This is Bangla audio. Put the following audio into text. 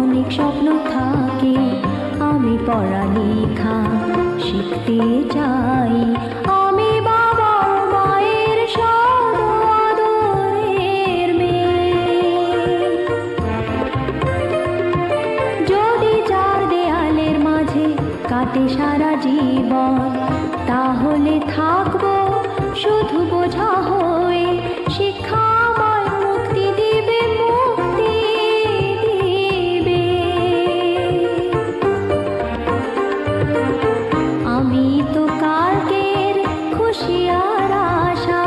অনেক স্বপ্ন থাকে, আমি পড়ালেখা শিখতে চাই। আমি বাবা মায়ের সদ মেয়ে। যদি চার দেয়ালের মাঝে কাটে সারা জীবন, তাহলে থাকব শুধু বোঝা হয়ে शा